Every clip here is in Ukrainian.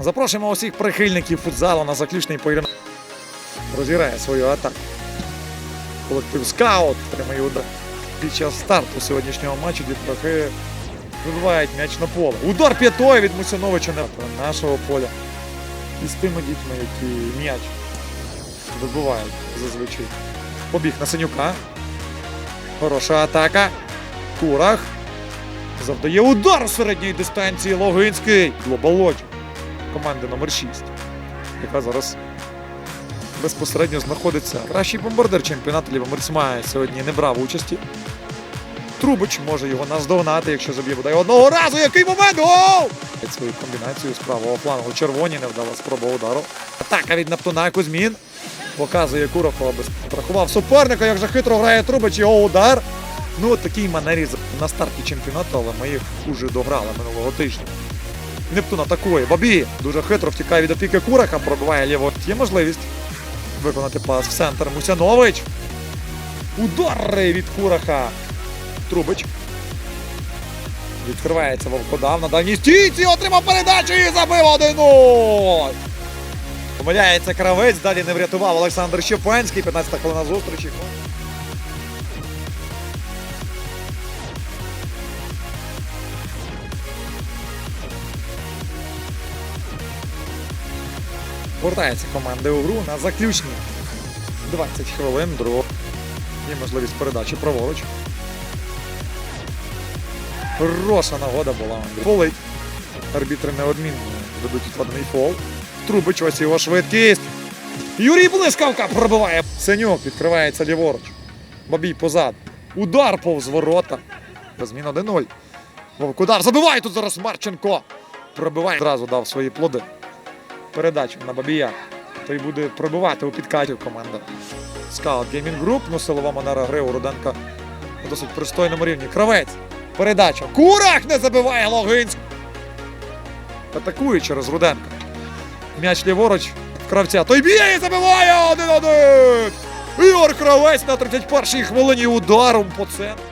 Запрошуємо усіх прихильників футзалу на заключний поєдинок. Розіграє свою атаку. Колектив скаут прямий удар. Під час старту сьогоднішнього матчу дітлахи вибивають м'яч на поле. Удар п'ятою від Мусяновича на нашого поля. І з тими дітьми, які м'яч вибивають зазвичай. Побіг на Синюка. Хороша атака. Курах. Завдає удар з середньої дистанції Логинський. Глобалоч. Команди номер 6, яка зараз безпосередньо знаходиться. Кращий бомбардир чемпіонату Лівомерцьмає сьогодні не брав участі. Трубич може його наздогнати, якщо заб'є бодай одного разу. Який момент! Гол! Свою комбінацію з правого флангу. Червоні невдала спроба удару. Атака від Нептуна Кузьмін. Показує Курахова без страхував суперника, як же хитро грає Трубич, його удар. Ну, от такій манері на старті чемпіонату, але ми їх уже дограли минулого тижня. Нептун атакує. Бабі дуже хитро втікає від опіки Кураха, пробиває ліво. Є можливість виконати пас в центр. Мусянович. Удари від Кураха. Трубич. Відкривається Вовкодав на дальній стійці. Отримав передачу і забив 1-0. Помиляється кравець. Далі не врятував Олександр Щепанський. 15 хвилина зустрічі. Повертається команда у гру на заключні 20 хвилин другого. Є можливість передачі праворуч. Хороша нагода була. Полить. Арбітри неодмінно дадуть відкладений фол. Трубич ось його швидкість. Юрій Блискавка пробиває. Сенюк відкривається ліворуч. Бабій позад. Удар повз ворота. Розмін 1-0. Вовкудар забиває тут зараз Марченко. Пробиває. Одразу дав свої плоди передачу на Бабія. Той буде пробивати у підкаті команда. Скаут Геймінг Груп, ну силова манера гри у Руденка на досить пристойному рівні. Кравець. Передача. Курах не забиває Логинськ. Атакує через Руденка. М'яч ліворуч кравця. Той б'є і забиває 1-1. Ігор Кравець на 31-й хвилині ударом по центру.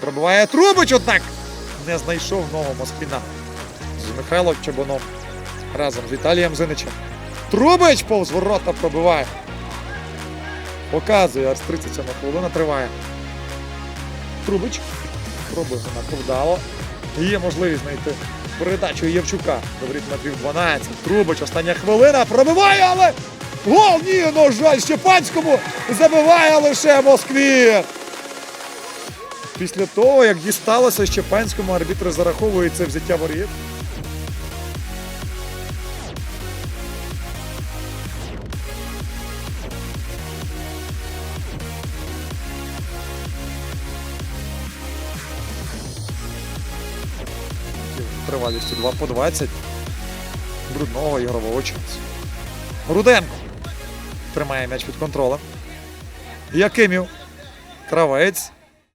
Пробиває Трубич, однак не знайшов ногу Москвіна. З Михайлом Чабаном разом з Віталієм Зиничем. Трубич повз ворота пробиває. Показує, аж 37 хвилина триває. Трубич. Пробує занадто вдало. Є можливість знайти передачу Євчука. Добріт метрів 12. Трубич, остання хвилина. Пробиває, але гол! Ні, на жаль, Щепанському забиває лише Москві. Після того, як дісталося Щепанському, арбітр зараховує це взяття воріт. Тривалістю 2 по 20 брудного ігрового часу. Руденко тримає м'яч під контролем. Якимів. Кравець.